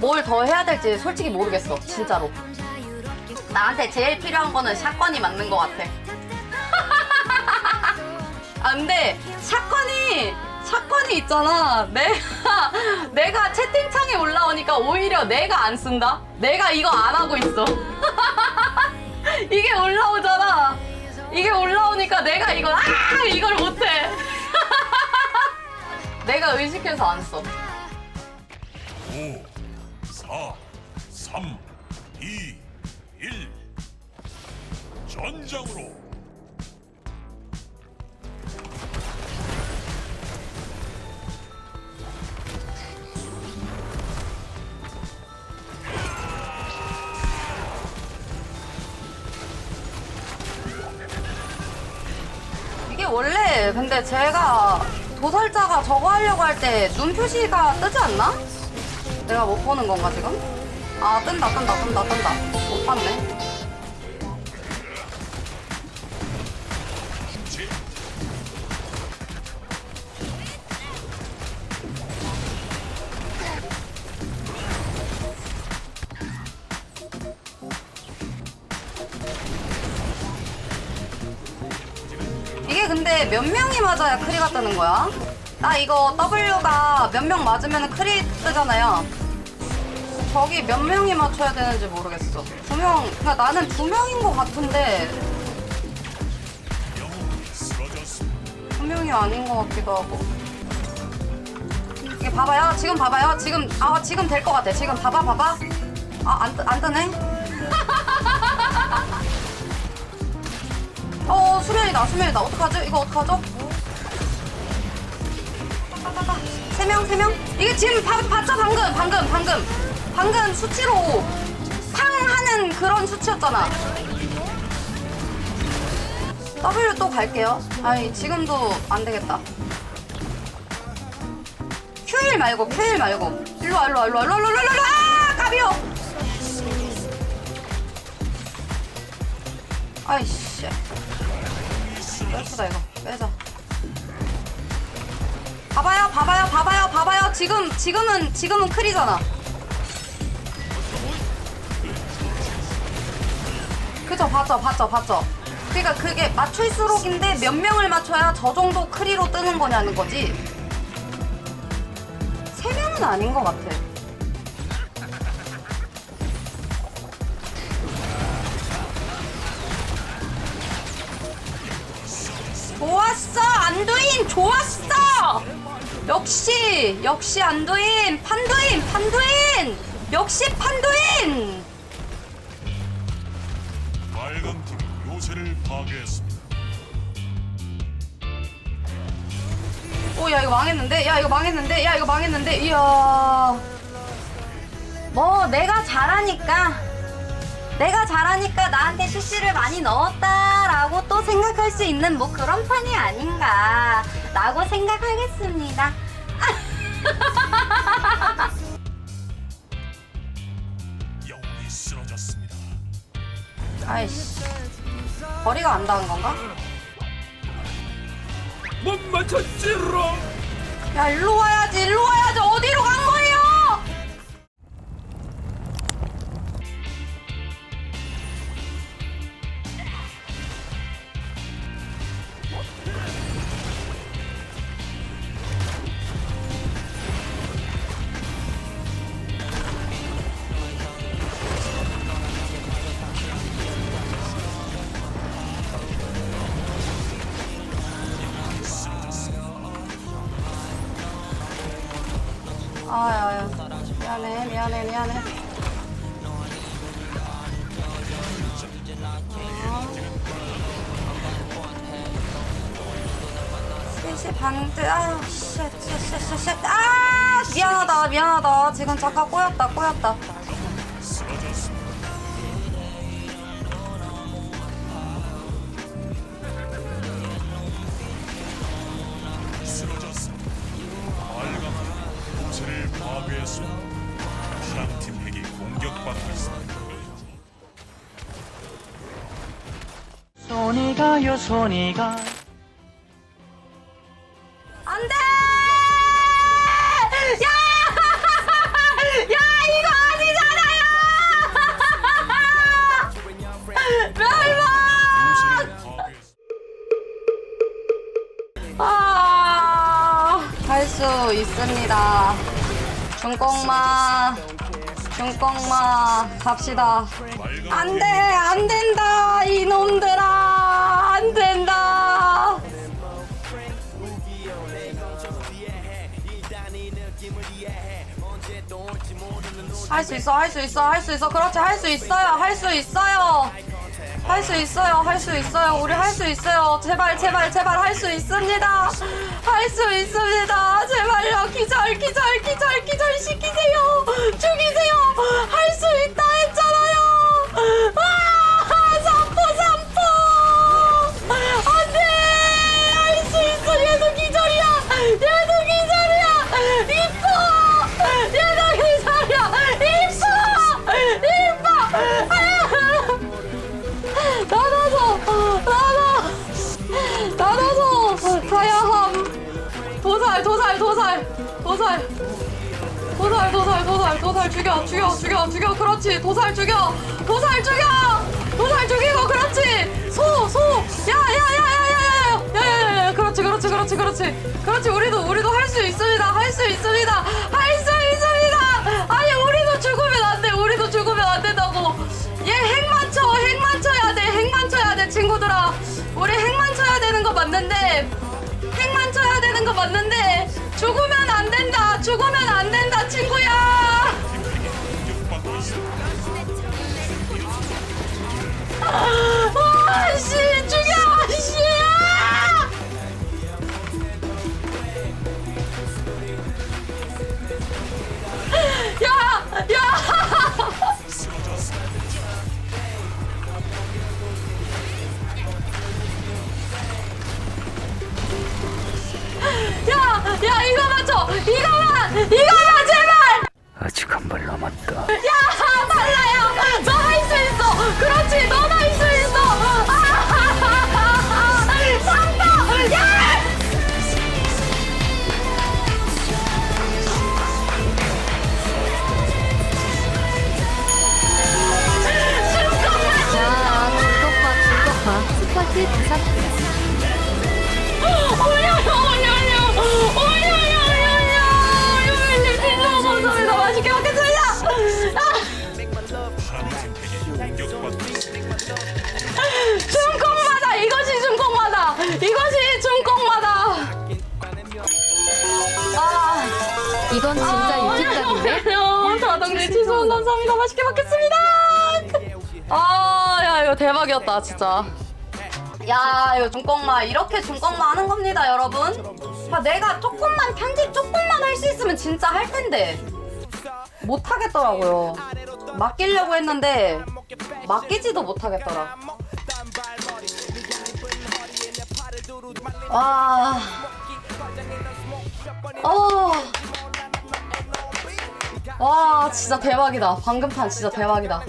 뭘 더 해야 될지 솔직히 모르겠어. 진짜로. 나한테 제일 필요한 거는 샷건이 맞는 것 같아. 아 근데 샷건이 샷건이 있잖아. 내가 내가 채팅창에 올라오니까 오히려 내가 안 쓴다. 내가 이거 안 하고 있어. 이게 올라오잖아. 이게 올라오니까 내가 이걸 아 이걸 못해. 내가 의식해서 안 써. 5, 4, 3, 2, 1. 전장으로. 이게 원래 근데 제가 도살자가 저거 하려고 할 때 눈 표시가 뜨지 않나? 내가 못 보는 건가 지금? 아 뜬다 뜬다 뜬다 뜬다 못 봤네 이게 근데 몇 명이 맞아야 크리가 뜨는 거야? 나 이거 W가 몇 명 맞으면 크리 뜨잖아요. 저기 몇 명이 맞춰야 되는지 모르겠어. 두 명, 그러니까 나는 두 명인 것 같은데. 두 명이 아닌 것 같기도 하고. 이게 봐봐요. 지금 봐봐요. 지금 아 지금 될 것 같아. 지금 봐봐 봐봐. 아안 안 뜨네. 어 수면이다 수면이다. 어떡하지? 이거 어떡하죠? 세 명, 세 명? 이게 지금 봐, 봤죠? 방금, 방금, 방금. 방금 수치로 팡 하는 그런 수치였잖아. W 또 갈게요. 아니, 지금도 안 되겠다. Q1 말고, Q1 말고. 일로 와, 일로 와, 일로 와, 일로 와, 일로 와, 일로 와. 아, 까비요! 아이씨. 예쁘다, 이거. 빼자. 봐봐요, 봐봐요, 봐봐요, 봐봐요. 지금, 지금은, 지금은 클이잖아. 그죠, 봤죠, 봤죠, 봤죠. 그러니까 그게 맞출수록인데 몇 명을 맞춰야 저 정도 크리로 뜨는 거냐는 거지. 세 명은 아닌 것 같아. 좋았어, 안두인, 좋았어. 역시, 역시 안두인, 판두인, 판두인. 역시 판두인. 요새를 파괴했습니다. 오, 야, 이거 망했는데? 야, 이거 망했는데? 야, 이거 망했는데? 이야. 뭐, 내가 잘하니까. 내가 잘하니까 나한테 CC를 많이 넣었다라고 또 생각할 수 있는 뭐 그런 판이 아닌가라고 생각하겠습니다. 영웅이 쓰러졌습니다. 아이씨. 거리가 안 닿은 건가? 못 맞췄지롱. 야, 일로 와야지, 일로 와야지. 아야야. 미안해, 미안해, 미안해. 셋이 반대, 아유, 쉣, 쉣, 쉣, 쉣, 쉣. 아, 미안하다, 미안하다. 지금 잠깐 꼬였다, 꼬였다. 가요 손이 가. 안돼! 야! 야 이거 아니잖아요! 멸망 아할수 있습니다. 중공마 중공마 갑시다. 안돼 안된다 이놈들아! 안 된다. 할 수 있어, 할 수 있어, 할 수 있어. 그렇지, 할 수 있어요, 할 수 있어요. 할 수 있어요, 할 수 있어요. 우리 할 수 있어요. 제발, 제발, 제발 할 수 있습니다. 할 수 있습니다. 제발요. 기절, 기절, 도살 도살 도살 죽여 죽여 죽여 죽여 그렇지 도살 죽여 도살 죽여 도살 죽이고 그렇지 소 소 야 야 야 야 야 야 야야야 그렇지 그렇지 그렇지 그렇지 그렇지 우리도 우리도 할 수 있습니다 할 수 있습니다 할 수 있습니다 아니 우리도 죽으면 안돼 우리도 죽으면 안 된다고 얘 핵만 쳐 핵만 쳐야 돼 핵만 쳐야 돼 친구들아 우리 핵만 쳐야 되는 거 맞는데 핵만 쳐야 되는 거 맞는데 죽으면 죽으면 안 된다 친구야 이것이 중콩마다. 아 이건 진짜 유튜브각인데? 요. 다동네 취소 감사합니다. 맛있게 먹겠습니다. 아 야 이거 대박이었다 진짜. 야 이거 중꺾마 이렇게 중꺾마 하는 겁니다 여러분. 아, 내가 조금만 편집 조금만 할 수 있으면 진짜 할 텐데. 못 하겠더라고요. 맡기려고 했는데 맡기지도 못하겠더라 와 어. 와 진짜 대박이다. 방금 판 진짜 대박이다